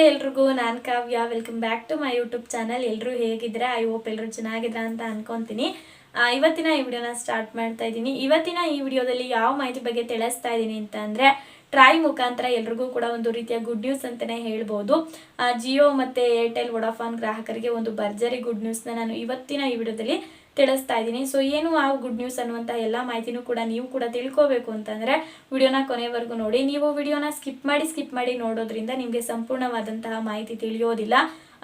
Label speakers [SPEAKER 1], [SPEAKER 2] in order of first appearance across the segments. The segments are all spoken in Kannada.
[SPEAKER 1] ನಮಸ್ತೆ ಎಲ್ರಿಗೂ, ನಾನು Kavya. Welcome back to my YouTube channel ಎಲ್ಲರೂ ಹೇಗಿದ್ರೆ ಐ ಹೋಪ್ ಎಲ್ಲರೂ ಚೆನ್ನಾಗಿದ್ರ ಅಂತ ಅನ್ಕೊಂತೀನಿ. ಇವತ್ತಿನ ಈ ವಿಡಿಯೋನ ಸ್ಟಾರ್ಟ್ ಮಾಡ್ತಾ ಇದ್ದೀನಿ. ಇವತ್ತಿನ ಈ ವಿಡಿಯೋದಲ್ಲಿ ಯಾವ ಮಾಹಿತಿ ಬಗ್ಗೆ ತಿಳಿಸ್ತಾ ಇದ್ದೀನಿ ಅಂತ ಅಂದರೆ ಟ್ರೈ ಮುಖಾಂತರ ಎಲ್ರಿಗೂ ಕೂಡ ಒಂದು ರೀತಿಯ ಗುಡ್ ನ್ಯೂಸ್ ಅಂತಲೇ ಹೇಳ್ಬೋದು. ಜಿಯೋ ಮತ್ತು ಏರ್ಟೆಲ್ ವೊಡಾಫೋನ್ ಗ್ರಾಹಕರಿಗೆ ಒಂದು ಭರ್ಜರಿ ಗುಡ್ ನ್ಯೂಸ್ನ ನಾನು ಇವತ್ತಿನ ಈ ವಿಡಿಯೋದಲ್ಲಿ ತಿಳಿಸ್ತಾ ಇದ್ದೀನಿ. ಸೊ ಏನು ಆ ಗುಡ್ ನ್ಯೂಸ್ ಅನ್ನುವಂಥ ಎಲ್ಲ ಮಾಹಿತಿನೂ ಕೂಡ ನೀವು ಕೂಡ ತಿಳ್ಕೋಬೇಕು ಅಂತಂದರೆ ವಿಡಿಯೋನ ಕೊನೆವರೆಗೂ ನೋಡಿ. ನೀವು ವಿಡಿಯೋನ ಸ್ಕಿಪ್ ಮಾಡಿ ಸ್ಕಿಪ್ ಮಾಡಿ ನೋಡೋದ್ರಿಂದ ನಿಮಗೆ ಸಂಪೂರ್ಣವಾದಂತಹ ಮಾಹಿತಿ ತಿಳಿಯೋದಿಲ್ಲ.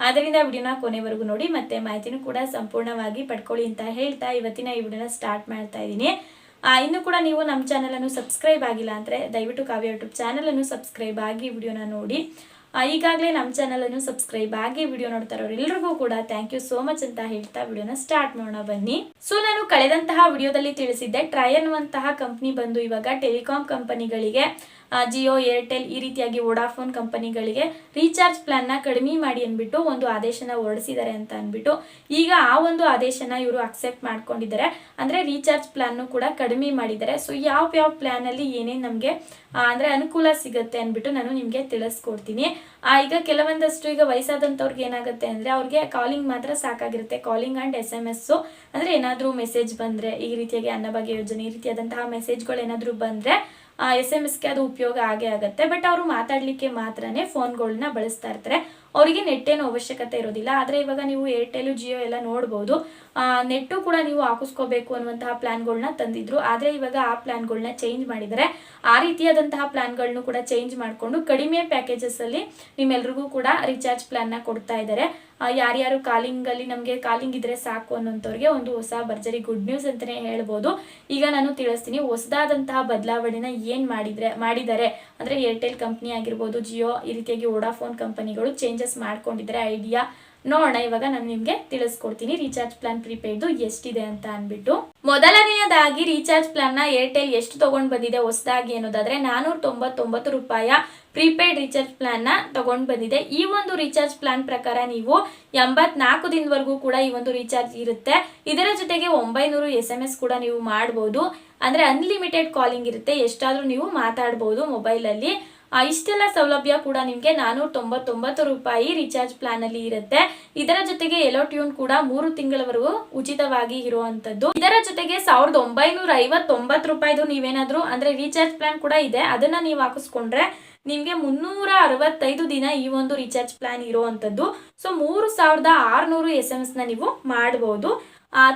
[SPEAKER 1] ಆದ್ದರಿಂದ ವಿಡಿಯೋನ ಕೊನೆವರೆಗೂ ನೋಡಿ, ಮತ್ತೆ ಮಾಹಿತಿನೂ ಕೂಡ ಸಂಪೂರ್ಣವಾಗಿ ಪಡ್ಕೊಳ್ಳಿ ಅಂತ ಹೇಳ್ತಾ ಇವತ್ತಿನ ಈ ವಿಡಿಯೋನ ಸ್ಟಾರ್ಟ್ ಮಾಡ್ತಾ ಇದ್ದೀನಿ. ಇನ್ನು ಕೂಡ ನೀವು ನಮ್ಮ ಚಾನಲನ್ನು ಸಬ್ಸ್ಕ್ರೈಬ್ ಆಗಿಲ್ಲ ಅಂದರೆ ದಯವಿಟ್ಟು ಕಾವ್ಯ ಯೂಟ್ಯೂಬ್ ಚಾನಲನ್ನು ಸಬ್ಸ್ಕ್ರೈಬ್ ಆಗಿ ವಿಡಿಯೋನ ನೋಡಿ. ಈಗಾಗಲೇ ನಮ್ಮ ಚಾನಲನ್ನು ಸಬ್ಸ್ಕ್ರೈಬ್ ಆಗಿ ವಿಡಿಯೋ ನೋಡ್ತಾ ಇರೋರೆಲ್ಲರಿಗೂ ಕೂಡ ಥ್ಯಾಂಕ್ ಯು ಸೋ ಮಚ್ ಅಂತ ಹೇಳ್ತಾ ವಿಡಿಯೋನ ಸ್ಟಾರ್ಟ್ ಮಾಡೋಣ ಬನ್ನಿ. ಸೊ ನಾನು ಕಳೆದಂತಹ ವಿಡಿಯೋದಲ್ಲಿ ತಿಳಿಸಿದ್ದೆ ಟ್ರೈ ಅನ್ನುವಂತಹ ಕಂಪ್ನಿ ಬಂದು ಇವಾಗ ಟೆಲಿಕಾಂ ಕಂಪನಿಗಳಿಗೆ ಜಿಯೋ ಏರ್ಟೆಲ್ ಈ ರೀತಿಯಾಗಿ ವೋಡಾಫೋನ್ ಕಂಪನಿಗಳಿಗೆ ರೀಚಾರ್ಜ್ ಪ್ಲಾನ್ನ ಕಡಿಮೆ ಮಾಡಿ ಅಂದ್ಬಿಟ್ಟು ಒಂದು ಆದೇಶನ ಹೊರಡಿಸಿದ್ದಾರೆ ಅಂತ ಅಂದ್ಬಿಟ್ಟು, ಈಗ ಆ ಒಂದು ಆದೇಶನ ಇವರು ಅಕ್ಸೆಪ್ಟ್ ಮಾಡ್ಕೊಂಡಿದ್ದಾರೆ. ಅಂದರೆ ರೀಚಾರ್ಜ್ ಪ್ಲಾನ್ನು ಕೂಡ ಕಡಿಮೆ ಮಾಡಿದ್ದಾರೆ. ಸೊ ಯಾವ ಯಾವ ಪ್ಲ್ಯಾನಲ್ಲಿ ಏನೇನು ನಮಗೆ ಅಂದರೆ ಅನುಕೂಲ ಸಿಗುತ್ತೆ ಅಂದ್ಬಿಟ್ಟು ನಾನು ನಿಮಗೆ ತಿಳಿಸ್ಕೊಡ್ತೀನಿ. ಈಗ ಕೆಲವೊಂದಷ್ಟು ಈಗ ವಯಸ್ಸಾದಂಥವ್ರಿಗೆ ಏನಾಗುತ್ತೆ ಅಂದರೆ ಅವ್ರಿಗೆ ಕಾಲಿಂಗ್ ಮಾತ್ರ ಸಾಕಾಗಿರುತ್ತೆ. Calling and S M S ಅಂದರೆ ಏನಾದರೂ ಮೆಸೇಜ್ ಬಂದರೆ ಈ ರೀತಿಯಾಗಿ ಅನ್ನಭಾಗ್ಯ ಯೋಜನೆ, ಈ ರೀತಿಯಾದಂತಹ ಮೆಸೇಜ್ಗಳು ಏನಾದರೂ ಬಂದರೆ ಎಸ್ ಎಂ ಎಸ್ಗೆ ಅದು ಉಪಯೋಗ ಆಗೇ ಆಗುತ್ತೆ. ಬಟ್ ಅವರು ಮಾತಾಡಲಿಕ್ಕೆ ಮಾತ್ರನೇ ಫೋನ್ಗಳನ್ನ ಬಳಸ್ತಾ ಇರ್ತಾರೆ. ಅವರಿಗೆ ನೆಟ್ಟೇನು ಅವಶ್ಯಕತೆ ಇರೋದಿಲ್ಲ. ಆದರೆ ಇವಾಗ ನೀವು ಏರ್ಟೆಲ್ ಜಿಯೋ ಎಲ್ಲ ನೋಡ್ಬೋದು. ನೆಟ್ಟು ಕೂಡ ನೀವು ಹಾಕಿಸ್ಕೋಬೇಕು ಅನ್ನುವಂತಹ ಪ್ಲಾನ್ಗಳನ್ನ ತಂದಿದ್ರು. ಆದರೆ ಇವಾಗ ಆ ಪ್ಲಾನ್ಗಳನ್ನ ಚೇಂಜ್ ಮಾಡಿದರೆ ಆ ರೀತಿಯಾದಂತಹ ಪ್ಲಾನ್ಗಳನ್ನು ಕೂಡ ಚೇಂಜ್ ಮಾಡಿಕೊಂಡು ಕಡಿಮೆ ಪ್ಯಾಕೇಜಸ್ಸಲ್ಲಿ ನಿಮ್ಮೆಲ್ರಿಗೂ ಕೂಡ ರೀಚಾರ್ಜ್ ಪ್ಲಾನ್ನ ಕೊಡ್ತಾ ಇದ್ದಾರೆ. ಯಾರ್ಯಾರು ಕಾಲಿಂಗ್ ಅಲ್ಲಿ ನಮಗೆ ಕಾಲಿಂಗ್ ಇದ್ರೆ ಸಾಕು ಅನ್ನೋಂಥವ್ರಿಗೆ ಒಂದು ಹೊಸ ಭರ್ಜರಿ ಗುಡ್ ನ್ಯೂಸ್ ಅಂತಾನೆ ಹೇಳ್ಬೋದು. ಈಗ ನಾನು ತಿಳಿಸ್ತೀನಿ, ಹೊಸದಾದಂತಹ ಬದಲಾವಣೆನ ಏನ್ ಮಾಡಿದ್ರೆ ಮಾಡಿದ್ದಾರೆ ಅಂದ್ರೆ ಏರ್ಟೆಲ್ ಕಂಪ್ನಿ ಆಗಿರ್ಬೋದು ಜಿಯೋ ಈ ರೀತಿಯಾಗಿ ವೋಡಾಫೋನ್ ಕಂಪನಿಗಳು ಚೇಂಜಸ್ ಮಾಡ್ಕೊಂಡಿದ್ದಾರೆ ಐಡಿಯಾ ನೋಡೋಣ. ಇವಾಗ ನಾನು ನಿಮ್ಗೆ ತಿಳಿಸ್ಕೊಡ್ತೀನಿ ರೀಚಾರ್ಜ್ ಪ್ಲಾನ್ ಪ್ರಿಪೇಯ್ಡ್ದು ಎಷ್ಟಿದೆ ಅಂತ ಅನ್ಬಿಟ್ಟು ಮೊದಲನೆಯದಾಗಿ ರೀಚಾರ್ಜ್ ಪ್ಲಾನ್ನ ಏರ್ಟೆಲ್ ಎಷ್ಟು ತಗೊಂಡ್ ಬಂದಿದೆ ಹೊಸದಾಗಿ ಅನ್ನೋದಾದ್ರೆ ನಾನೂರ ತೊಂಬತ್ತೊಂಬತ್ತು ರೂಪಾಯ. ಪ್ರೀಪೇಯ್ಡ್ ರೀಚಾರ್ಜ್ ಪ್ಲಾನ್ನ ತಗೊಂಡ್ ಬಂದಿದೆ. ಈ ಒಂದು ರೀಚಾರ್ಜ್ ಪ್ಲಾನ್ ಪ್ರಕಾರ ನೀವು ಎಂಬತ್ನಾಲ್ಕು ದಿನವರೆಗೂ ಕೂಡ ಈ ಒಂದು ರೀಚಾರ್ಜ್ ಇರುತ್ತೆ. ಇದರ ಜೊತೆಗೆ ಒಂಬೈನೂರು ಎಸ್ ಎಂ ಎಸ್ ಕೂಡ ನೀವು ಮಾಡ್ಬೋದು. ಅಂದ್ರೆ ಅನ್ಲಿಮಿಟೆಡ್ ಕಾಲಿಂಗ್ ಇರುತ್ತೆ. ಎಷ್ಟಾದ್ರೂ ನೀವು ಮಾತಾಡ್ಬೋದು ಮೊಬೈಲಲ್ಲಿ ಇಷ್ಟೆಲ್ಲ ಸೌಲಭ್ಯ ಕೂಡ ನಿಮಗೆ ನಾನೂರ ತೊಂಬತ್ತೊಂಬತ್ತು ರೂಪಾಯಿ ರೀಚಾರ್ಜ್ ಪ್ಲಾನ್ ಅಲ್ಲಿ ಇರುತ್ತೆ. ಇದರ ಜೊತೆಗೆ ಎಲೋ ಟ್ಯೂನ್ ಕೂಡ ಮೂರು ತಿಂಗಳವರೆಗೂ ಉಚಿತವಾಗಿ ಇರುವಂತದ್ದು. ಇದರ ಜೊತೆಗೆ ಸಾವಿರದ ಒಂಬೈನೂರ ಐವತ್ತೊಂಬತ್ತು ರೂಪಾಯಿದು ನೀವೇನಾದ್ರೂ ಅಂದ್ರೆ ರೀಚಾರ್ಜ್ ಪ್ಲಾನ್ ಕೂಡ ಇದೆ. ಅದನ್ನ ನೀವು ಹಾಕಿಸ್ಕೊಂಡ್ರೆ ನಿಮಗೆ ಮುನ್ನೂರ ಅರವತ್ತೈದು ದಿನ ಈ ಒಂದು ರೀಚಾರ್ಜ್ ಪ್ಲಾನ್ ಇರುವಂತದ್ದು ಸೊ ಮೂರು ಸಾವಿರದ ಆರುನೂರು ಎಸ್ ಎಂ ಎಸ್ನ ನೀವು ಮಾಡಬಹುದು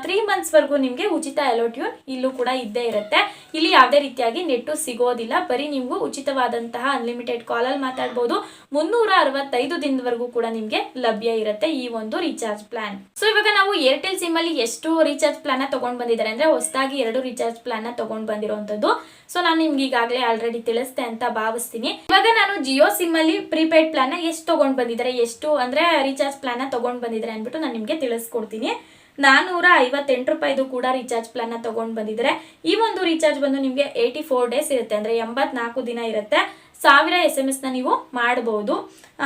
[SPEAKER 1] ತ್ರೀ ಮಂತ್ಸ್ವರೆಗೂ ನಿಮಗೆ ಉಚಿತ ಎಲೋಟ್ಯೂನ್ ಇಲ್ಲೂ ಕೂಡ ಇದ್ದೇ ಇರುತ್ತೆ. ಇಲ್ಲಿ ಯಾವುದೇ ರೀತಿಯಾಗಿ ನೆಟ್ಟು ಸಿಗೋದಿಲ್ಲ. ಬರೀ ನಿಮ್ಗೂ ಉಚಿತವಾದಂತಹ ಅನ್ಲಿಮಿಟೆಡ್ ಕಾಲಲ್ಲಿ ಮಾತಾಡ್ಬೋದು. ಮುನ್ನೂರ ಅರವತ್ತೈದು ದಿನದವರೆಗೂ ಕೂಡ ನಿಮಗೆ ಲಭ್ಯ ಇರುತ್ತೆ ಈ ಒಂದು ರೀಚಾರ್ಜ್ ಪ್ಲಾನ್ ಸೊ ಇವಾಗ ನಾವು ಏರ್ಟೆಲ್ ಸಿಮ್ ಅಲ್ಲಿ ಎಷ್ಟು ರೀಚಾರ್ಜ್ ಪ್ಲಾನ್ ತಗೊಂಡ್ ಬಂದಿದ್ದಾರೆ ಅಂದ್ರೆ ಹೊಸದಾಗಿ ಎರಡು ರೀಚಾರ್ಜ್ ಪ್ಲಾನ್ ತಗೊಂಡ್ ಬಂದಿರುವಂತದ್ದು ಸೊ ನಾನು ನಿಮ್ಗೆ ಈಗಾಗಲೇ ಆಲ್ರೆಡಿ ತಿಳಿಸ್ತೆ ಅಂತ ಭಾವಿಸ್ತೀನಿ. ಇವಾಗ ನಾನು ಜಿಯೋ ಸಿಮ್ ಅಲ್ಲಿ ಪ್ರೀಪೇಡ್ ಪ್ಲಾನ್ ಎಷ್ಟು ತಗೊಂಡ್ ಬಂದಿದ್ದಾರೆ, ಎಷ್ಟು ಅಂದ್ರೆ ರೀಚಾರ್ಜ್ ಪ್ಲಾನ್ ತಗೊಂಡ್ ಬಂದಿದ್ದಾರೆ ಅಂದ್ಬಿಟ್ಟು ನಾನು ನಿಮ್ಗೆ ತಿಳಿಸ್ಕೊಡ್ತೀನಿ. ನಾನೂರ ಐವತ್ತೆಂಟು ರೂಪಾಯಿದು ಕೂಡ ರೀಚಾರ್ಜ್ ಪ್ಲಾನ್ ತಗೊಂಡ್ ಬಂದಿದ್ದಾರೆ ಈ ಒಂದು ರೀಚಾರ್ಜ್ ಬಂದು ನಿಮಗೆ ಏಯ್ಟಿ ಫೋರ್ ಡೇಸ್ ಇರುತ್ತೆ. ಅಂದ್ರೆ ಎಂಬತ್ನಾಲ್ಕು ದಿನ ಇರುತ್ತೆ. ಸಾವಿರ ಎಸ್ ಎಂ ಎಸ್ನ ನೀವು ಮಾಡಬಹುದು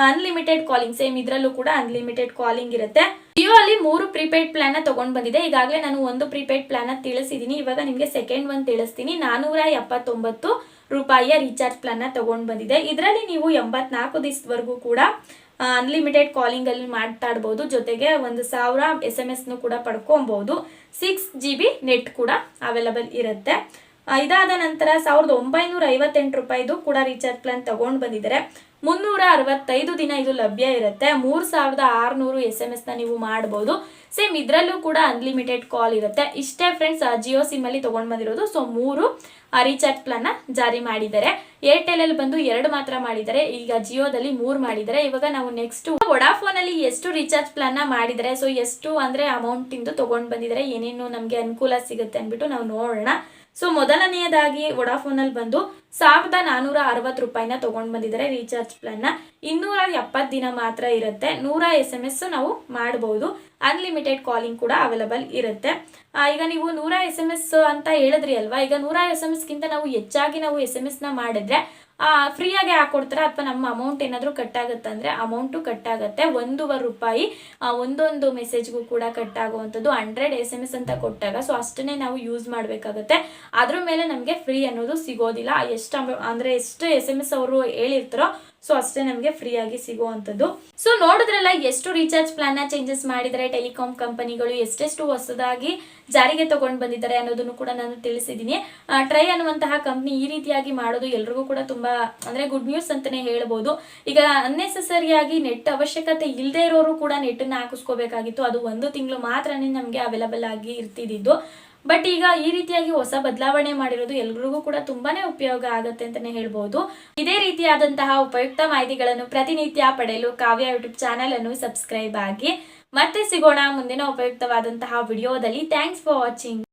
[SPEAKER 1] ಅನ್ಲಿಮಿಟೆಡ್ ಕಾಲಿಂಗ್ ಸೇಮ್ ಇದರಲ್ಲೂ ಕೂಡ ಅನ್ಲಿಮಿಟೆಡ್ ಕಾಲಿಂಗ್ ಇರುತ್ತೆ. ಜಿಯೋ ಅಲ್ಲಿ ಮೂರು ಪ್ರೀಪೇಯ್ಡ್ ಪ್ಲಾನ್ ತಗೊಂಡ್ ಬಂದಿದೆ. ಈಗಾಗಲೇ ನಾನು ಒಂದು ಪ್ರೀಪೇಯ್ಡ್ ಪ್ಲಾನ್ ತಿಳಿಸಿದ್ದೀನಿ ಇವಾಗ ನಿಮಗೆ ಸೆಕೆಂಡ್ ಒನ್ ತಿಳಿಸ್ತೀನಿ. ನಾನೂರ ಎಪ್ಪತ್ತೊಂಬತ್ತು ರೂಪಾಯಿಯ ರೀಚಾರ್ಜ್ ಪ್ಲಾನ್ ತೊಗೊಂಡು ಬಂದಿದೆ. ಇದರಲ್ಲಿ ನೀವು ಎಂಬತ್ನಾಲ್ಕು ದಿವಸದವರೆಗೂ ಕೂಡ ಅನ್ಲಿಮಿಟೆಡ್ ಕಾಲಿಂಗ್ ಅಲ್ಲಿ ಮಾತಾಡ್ಬೋದು. ಜೊತೆಗೆ ಒಂದು ಸಾವಿರ ಎಸ್ ಎಂ ಎಸ್ನು ಕೂಡ ಪಡ್ಕೊಬಹುದು ಸಿಕ್ಸ್ ಜಿ ಬಿ ನೆಟ್ ಕೂಡ ಅವೈಲಬಲ್ ಇರುತ್ತೆ. ಇದಾದ ನಂತರ ಸಾವಿರದ ಒಂಬೈನೂರ ಐವತ್ತೆಂಟು ರೂಪಾಯಿದು ಕೂಡ ರೀಚಾರ್ಜ್ ಪ್ಲಾನ್ ತಗೊಂಡು ಬಂದಿದ್ದಾರೆ. ಮುನ್ನೂರ ಅರವತ್ತೈದು ದಿನ ಇದು ಲಭ್ಯ ಇರುತ್ತೆ. ಮೂರು ಸಾವಿರದ ಆರುನೂರು ಎಸ್ ಎಂ ಎಸ್ನ ನೀವು ಮಾಡ್ಬೋದು. ಸೇಮ್ ಇದರಲ್ಲೂ ಕೂಡ ಅನ್ಲಿಮಿಟೆಡ್ ಕಾಲ್ ಇರುತ್ತೆ. ಇಷ್ಟೇ ಫ್ರೆಂಡ್ಸ್ ಜಿಯೋ ಸಿಮ್ ಅಲ್ಲಿ ತಗೊಂಡ್ ಬಂದಿರೋದು. ಸೊ ಮೂರು ರೀಚಾರ್ಜ್ ಪ್ಲಾನ್ ಜಾರಿ ಮಾಡಿದ್ದಾರೆ. ಏರ್ಟೆಲ್ ಅಲ್ಲಿ ಬಂದು ಎರಡು ಮಾತ್ರ ಮಾಡಿದ್ದಾರೆ. ಈಗ ಜಿಯೋದಲ್ಲಿ ಮೂರು ಮಾಡಿದ್ದಾರೆ. ಇವಾಗ ನಾವು ನೆಕ್ಸ್ಟ್ ವೊಡಾಫೋನಲ್ಲಿ ಎಷ್ಟು ರೀಚಾರ್ಜ್ ಪ್ಲಾನ್ ಮಾಡಿದರೆ ಸೊ ಎಷ್ಟು ಅಂದ್ರೆ ಅಮೌಂಟ್ ಇಂದು ತಗೊಂಡು ಬಂದಿದ್ದಾರೆ. ಏನೇನು ನಮಗೆ ಅನುಕೂಲ ಸಿಗುತ್ತೆ ಅಂದ್ಬಿಟ್ಟು ನಾವು ನೋಡೋಣ. ಸೊ ಮೊದಲನೆಯದಾಗಿ ವೊಡಾಫೋನಲ್ಲಿ ಬಂದು ಸಾವಿರದ ನಾನೂರ ಅರವತ್ತು ರೂಪಾಯಿನ ತಗೊಂಡ್ ಬಂದಿದ್ದಾರೆ ರೀಚಾರ್ಜ್ ಪ್ಲಾನ್ನ ಇನ್ನೂರ ಎಪ್ಪತ್ತು ದಿನ ಮಾತ್ರ ಇರುತ್ತೆ. ನೂರ ಎಸ್ ಎಂ ಎಸ್ ನಾವು ಮಾಡಬಹುದು ಅನ್ಲಿಮಿಟೆಡ್ ಕಾಲಿಂಗ್ ಕೂಡ ಅವೈಲಬಲ್ ಇರುತ್ತೆ. ಈಗ ನೀವು ನೂರ ಎಸ್ ಎಂ ಎಸ್ ಅಂತ ಹೇಳಿದ್ರಿ ಅಲ್ವಾ? ಈಗ ನೂರ ಎಸ್ ಎಂ ಎಸ್ಗಿಂತ ನಾವು ಹೆಚ್ಚಾಗಿ ನಾವು ಎಸ್ ಎಂ ಎಸ್ನ ಮಾಡಿದ್ರೆ ಫ್ರೀಯಾಗಿ ಹಾಕೊಡ್ತಾರೆ ಅಥವಾ ನಮ್ಮ ಅಮೌಂಟ್ ಏನಾದರೂ ಕಟ್ ಆಗುತ್ತೆ ಅಂದರೆ ಅಮೌಂಟು ಕಟ್ ಆಗುತ್ತೆ ಒಂದೂವರೆ ರೂಪಾಯಿ ಆ, ಒಂದೊಂದು ಮೆಸೇಜ್ಗೂ ಕೂಡ cut hundred S M S ಅಂತ ಕೊಟ್ಟಾಗ. ಸೊ ಅಷ್ಟನ್ನೇ ನಾವು ಯೂಸ್ ಮಾಡಬೇಕಾಗುತ್ತೆ. ಅದ್ರ ಮೇಲೆ ನಮಗೆ ಫ್ರೀ ಅನ್ನೋದು ಸಿಗೋದಿಲ್ಲ. ಎಷ್ಟು ಅಂದ್ರೆ ಎಷ್ಟು ಎಸ್ ಎಂ ಎಸ್ ಅವರು ಹೇಳಿರ್ತಾರೋ ಸೊ ಅಷ್ಟೇ ನಮಗೆ ಫ್ರೀ ಆಗಿ ಸಿಗುವಂಥದ್ದು. ಸೊ ನೋಡಿದ್ರಲ್ಲ, ಎಷ್ಟು ರೀಚಾರ್ಜ್ ಪ್ಲಾನ್ನ ಚೇಂಜಸ್ ಮಾಡಿದರೆ ಟೆಲಿಕಾಂ ಕಂಪನಿಗಳು ಎಷ್ಟೆಷ್ಟು ಹೊಸದಾಗಿ ಜಾರಿಗೆ ತಗೊಂಡು ಬಂದಿದ್ದಾರೆ ಅನ್ನೋದನ್ನು ಕೂಡ ನಾನು ತಿಳಿಸಿದ್ದೀನಿ. ಟ್ರೈ ಅನ್ನುವಂತಹ ಕಂಪ್ನಿ ಈ ರೀತಿಯಾಗಿ ಮಾಡೋದು ಎಲ್ರಿಗೂ ಕೂಡ ತುಂಬಾ, ಅಂದ್ರೆ ಗುಡ್ ನ್ಯೂಸ್ ಅಂತಾನೆ ಹೇಳ್ಬೋದು. ಈಗ ಅನ್ನೆಸೆಸರಿಯಾಗಿ ನೆಟ್ ಅವಶ್ಯಕತೆ ಇಲ್ಲದೆ ಇರೋರು ಕೂಡ ನೆಟ್ಟನ್ನ ಹಾಕಿಸ್ಕೋಬೇಕಾಗಿತ್ತು. ಅದು ಒಂದು ತಿಂಗಳು ಮಾತ್ರನೇ ನಮಗೆ ಅವೈಲಬಲ್ ಆಗಿ ಇರ್ತಿದ್ದು ಬಟ್ ಈಗ ಈ ರೀತಿಯಾಗಿ ಹೊಸ ಬದಲಾವಣೆ ಮಾಡಿರೋದು ಎಲ್ರಿಗೂ ಕೂಡ ತುಂಬಾನೇ ಉಪಯೋಗ ಆಗುತ್ತೆ ಅಂತಾನೆ ಹೇಳ್ಬಹುದು ಇದೇ ರೀತಿಯಾದಂತಹ ಉಪಯುಕ್ತ ಮಾಹಿತಿಗಳನ್ನು ಪ್ರತಿನಿತ್ಯ ಪಡೆಯಲು ಕಾವ್ಯ ಯೂಟ್ಯೂಬ್ ಚಾನೆಲ್ ಅನ್ನು ಸಬ್ಸ್ಕ್ರೈಬ್ ಆಗಿ. ಮತ್ತೆ ಸಿಗೋಣ ಮುಂದಿನ ಉಪಯುಕ್ತವಾದಂತಹ ವಿಡಿಯೋದಲ್ಲಿ ಥ್ಯಾಂಕ್ಸ್ ಫಾರ್ ವಾಚಿಂಗ್